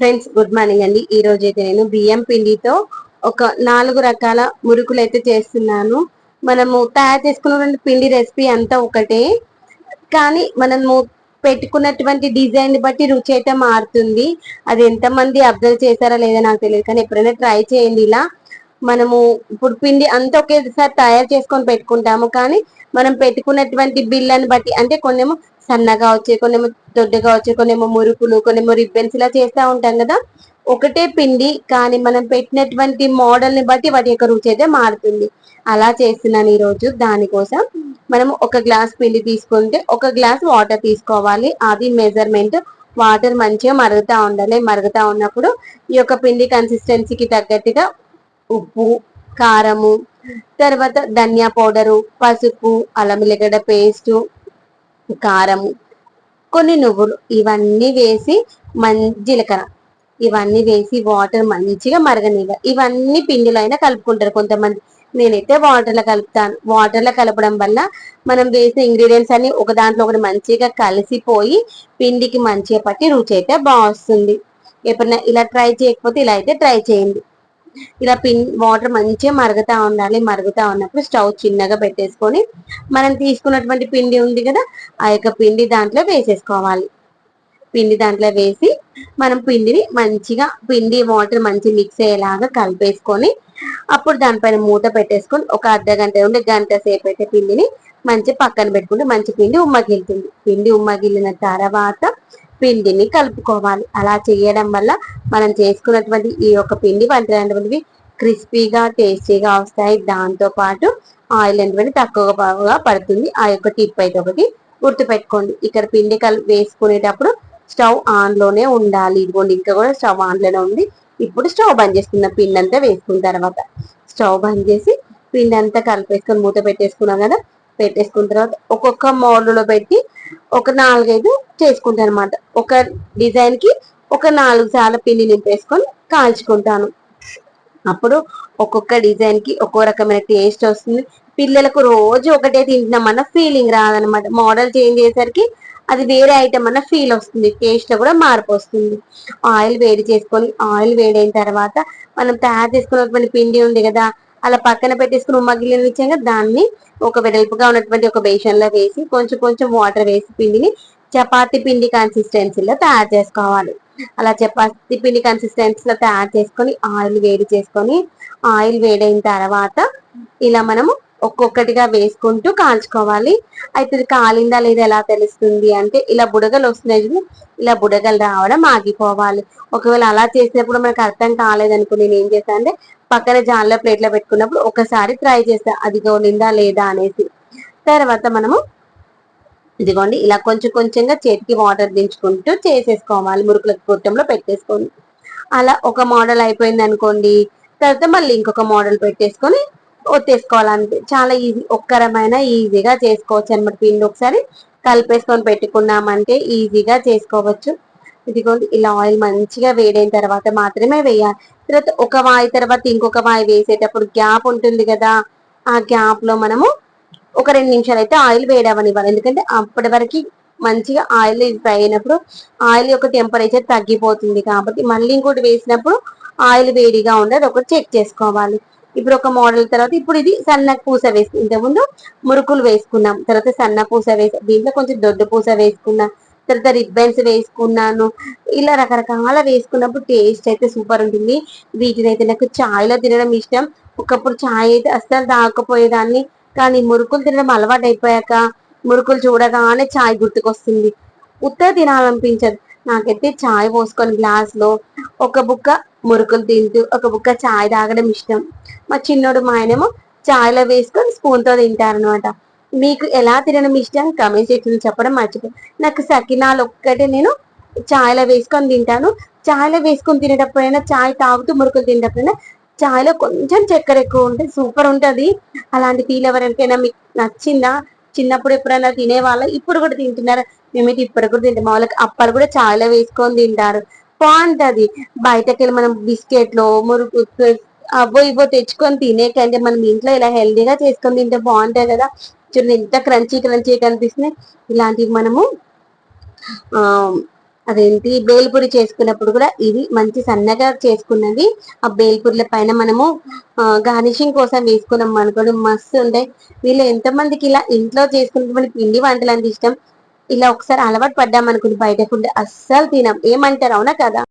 Friends good morning అండి. ఈ రోజు అయితే నేను బియ్యం పిండితో ఒక నాలుగు రకాల మురుకులు అయితే చేస్తున్నాను. మనము తయారు చేసుకున్నటువంటి పిండి రెసిపీ అంతా ఒకటే. కానీ మనము పెట్టుకున్నటువంటి డిజైన్ బట్టి రుచి అయితే మారుతుంది. అది ఎంతమంది అబ్జర్వ్ చేశారా లేదా నాకు తెలియదు. కానీ ఎప్పుడైనా ట్రై చేయండి ఇలా. మనము ఇప్పుడు పిండి అంతా ఒకేసారి తయారు చేసుకొని పెట్టుకుంటాము. కానీ మనం పెట్టుకున్నటువంటి బిల్లని బట్టి అంటే కొన్నేమో సన్నగా వచ్చే కొన్నేమో దొడ్డగా వచ్చే కొన్నేమో మురుకులు కొన్నేమో రిబ్బన్స్ ఇలా చేస్తూ ఉంటాం కదా. ఒకటే పిండి కానీ మనం పెట్టినటువంటి మోడల్ని బట్టి వాటి యొక్క రుచి అయితే మారుతుంది. అలా చేస్తున్నాను ఈరోజు. దానికోసం మనం ఒక గ్లాస్ పిండి తీసుకుంటే ఒక గ్లాస్ వాటర్ తీసుకోవాలి. అది మెజర్మెంట్ వాటర్ మంచిగా మరుగుతూ ఉండాలి. మరుగుతూ ఉన్నప్పుడు ఈ యొక్క పిండి కన్సిస్టెన్సీకి తగ్గట్టుగా ఉప్పు కారము తర్వాత ధనియా పౌడరు పసుపు అల్లం ఎల్లిగడ్డ పేస్టు కారము కొన్ని నువ్వులు ఇవన్నీ వేసి మం జీలకర్ర. ఇవన్నీ వేసి వాటర్ మంచిగా మరగనివ్వాలి ఇవన్నీ పిండిలో అయినా కలుపుకుంటారు కొంతమంది. నేనైతే వాటర్లో కలుపుతాను. వాటర్లో కలపడం వల్ల మనం వేసిన ఇంగ్రీడియంట్స్ అన్ని ఒక దాంట్లో ఒకటి మంచిగా కలిసిపోయి పిండికి మంచిగా పట్టి రుచి అయితే బాగుంది ఎప్పుడైనా ఇలా ట్రై చేయకపోతే ఇలా అయితే ట్రై చేయండి. ఇలా పిన్ వాటర్ మంచిగా మరుగుతా ఉండాలి మరుగుతా ఉన్నప్పుడు స్టవ్ చిన్నగా పెట్టేసుకొని మనం తీసుకున్నటువంటి పిండి ఉంది కదా ఆ యొక్క పిండి దాంట్లో వేసేసుకోవాలి. పిండి దాంట్లో వేసి మనం పిండిని మంచిగా పిండి వాటర్ మంచి మిక్స్ అయ్యేలాగా కలిపేసుకొని అప్పుడు దానిపైన మూత పెట్టేసుకొని ఒక అర్ధ గంట ఉండి గంట సేపు అయితే పిండిని మంచి పక్కన పెట్టుకుంటే మంచి పిండి ఉమ్మగిలుతుంది. పిండి ఉమ్మగిలిన తర్వాత పిండిని కలుపుకోవాలి. అలా చేయడం వల్ల మనం చేసుకున్నటువంటి ఈ యొక్క పిండి వంటలు క్రిస్పీగా టేస్టీగా వస్తాయి. దాంతో పాటు ఆయిల్ అనేటువంటి తక్కువగా పడుతుంది. ఆ యొక్క టిప్ అయితే ఒకటి గుర్తుపెట్టుకోండి. ఇక్కడ పిండి కల్ వేసుకునేటప్పుడు స్టవ్ ఆన్లోనే ఉండాలి. ఇదిగోండి ఇంకా కూడా స్టవ్ ఆన్లోనే ఉంది. ఇప్పుడు స్టవ్ బంద్ చేసుకున్న పిండి అంతా వేసుకున్న తర్వాత స్టవ్ బంద్ చేసి పిండి అంతా కలిపేసుకొని మూత పెట్టేసుకున్నాం కదా పెట్టేసుకున్న తర్వాత ఒక్కొక్క మోడల్లో పెట్టి ఒక నాలుగైదు చేసుకుంటాను అనమాట ఒక డిజైన్కి ఒక నాలుగు సార్లు పిండి నింపేసుకొని కాల్చుకుంటాను. అప్పుడు ఒక్కొక్క డిజైన్కి ఒక్కో రకమైన టేస్ట్ వస్తుంది. పిల్లలకు రోజు ఒకటే తింటున్నామన్న ఫీలింగ్ రాదనమాట మోడల్ చేంజ్ చేసేసరికి అది వేరే ఐటమ్ అన్న ఫీల్ వస్తుంది. టేస్ట్లో కూడా మార్పు వస్తుంది. ఆయిల్ వేడి చేసుకొని ఆయిల్ వేడైన తర్వాత మనం తయారు చేసుకున్నటువంటి పిండి ఉంది కదా అలా పక్కన పెట్టేసుకుని మగిలిన ఇచ్చాక దాన్ని ఒక వెడల్పుగా ఉన్నటువంటి ఒక బేషన్లో వేసి కొంచెం కొంచెం వాటర్ వేసి పిండిని చపాతి పిండి కన్సిస్టెన్సీలో తయారు చేసుకోవాలి. అలా చపాతి పిండి కన్సిస్టెన్సీలో తయారు చేసుకొని ఆయిల్ వేడి చేసుకొని ఆయిల్ వేడైన తర్వాత ఇలా మనము ఒక్కొక్కటిగా వేసుకుంటూ కాల్చుకోవాలి. అయితే ఇది కాలిందా లేదా ఎలా తెలుస్తుంది అంటే ఇలా బుడగలు వస్తున్నాయి ఇలా బుడగలు రావడం ఆగిపోవాలి. ఒకవేళ అలా చేసినప్పుడు మనకు అర్థం కాలేదనుకో నేను ఏం చేస్తాను అంటే పక్కన జాన్లో ప్లేట్లో పెట్టుకున్నప్పుడు ఒకసారి ట్రై చేస్తా అదిగో నిందా లేదా అనేసి. తర్వాత మనము ఇదిగోండి ఇలా కొంచెం కొంచెంగా చేతికి వాటర్ దించుకుంటూ చేసేసుకోవాలి మురుకుల గొట్టంలో పెట్టేసుకోండి అలా ఒక మోడల్ అయిపోయింది అనుకోండి తర్వాత మళ్ళీ ఇంకొక మోడల్ పెట్టేసుకొని ఒత్తేసుకోవాలంటే చాలా ఈజీ ఒక్కరమైన ఈజీగా చేసుకోవచ్చు. అనమాట పిండి ఒకసారి కలిపేసుకొని పెట్టుకున్నామంటే ఈజీగా చేసుకోవచ్చు. ఇదిగోండి ఇలా ఆయిల్ మంచిగా వేడైన తర్వాత మాత్రమే వేయాలి. తర్వాత ఒక వాయి తర్వాత ఇంకొక వాయి వేసేటప్పుడు గ్యాప్ ఉంటుంది కదా ఆ గ్యాప్లో మనము ఒక రెండు నిమిషాలు అయితే ఆయిల్ వేడవనివ్వాలి. ఎందుకంటే అప్పటి వరకు మంచిగా ఆయిల్ ఫ్రై అయినప్పుడు ఆయిల్ యొక్క టెంపరేచర్ తగ్గిపోతుంది కాబట్టి మళ్ళీ ఇంకోటి వేసినప్పుడు ఆయిల్ వేడిగా ఉండదు ఒకటి చెక్ చేసుకోవాలి. ఇప్పుడు ఒక మోడల్ తర్వాత ఇప్పుడు ఇది సన్న పూస వేసి ఇంతకుముందు మురుకులు వేసుకున్నాం. తర్వాత సన్న పూస వేసి దీంట్లో కొంచెం దొడ్డు పూస వేసుకున్నాం. తర్వాత రిబ్బన్స్ వేసుకున్నాను. ఇలా రకరకాల వేసుకున్నప్పుడు టేస్ట్ అయితే సూపర్ ఉంటుంది. వీటిని అయితే నాకు చాయ్లో తినడం ఇష్టం. ఒకప్పుడు చాయ్ అయితే అస్సలు తాగకపోయేదాన్ని. కానీ మురుకులు తినడం అలవాటు అయిపోయాక మురుకులు చూడగానే చాయ్ గుర్తుకొస్తుంది. ఉత్తర తినాలనిపించదు. నాకైతే చాయ్ పోసుకొని గ్లాస్లో ఒక బుక్క మురుకులు తింటూ ఒక బుక్క చాయ్ తాగడం ఇష్టం. మా చిన్నోడు మా ఆయనేమో చాయ్లో వేసుకొని స్పూన్తో తింటారనమాట మీకు ఎలా తినడం ఇష్టం? కమెంట్ సెక్షన్ చెప్పడం మర్చిపోయి నాకు సకినాలు ఒక్కటే నేను చాయ్లో వేసుకొని తింటాను. చాయ్లో వేసుకొని తినేటప్పుడైనా చాయ్ తాగుతూ మురుకులు తినేటప్పుడైనా చాయ్లో కొంచెం చక్కెర ఎక్కువ ఉంటే సూపర్ ఉంటది. అలాంటి ఫీల్ ఎవరికైనా మీకు నచ్చిందా? చిన్నప్పుడు ఎప్పుడైనా తినేవాళ్ళ? ఇప్పుడు కూడా తింటున్నారు? మేమైతే ఇప్పుడు కూడా తింటాం. వాళ్ళకి అప్పలు కూడా చాయ్లో వేసుకొని తింటారు. బాగుంటది బయటకి వెళ్ళి మనం బిస్కెట్లు మురుకు అవ్వో ఇవ్వో తెచ్చుకొని తినే కంటే మనం ఇంట్లో ఇలా హెల్దీగా చేసుకొని తింటే బాగుంటాయి కదా. చూడండి ఎంత క్రంచీ క్రంచీ కనిపిస్తున్నాయి. ఇలాంటివి మనము ఆ అదేంటి బేల్పూరి చేసుకున్నప్పుడు కూడా ఇది మంచి సన్నగా చేసుకున్నది ఆ బేల్పూరిల పైన మనము గార్నిషింగ్ కోసం వేసుకున్నాం అనుకోండి మస్తు ఉండే వీళ్ళు ఎంతమందికి ఇలా ఇంట్లో చేసుకున్నటువంటి పిండి వంటలు అంటే ఇష్టం. ఇలా ఒకసారి అలవాటు పడ్డాం అనుకుని బయట ఫుడ్ అస్సలు తినాం. ఏమంటారు? అవునా కదా?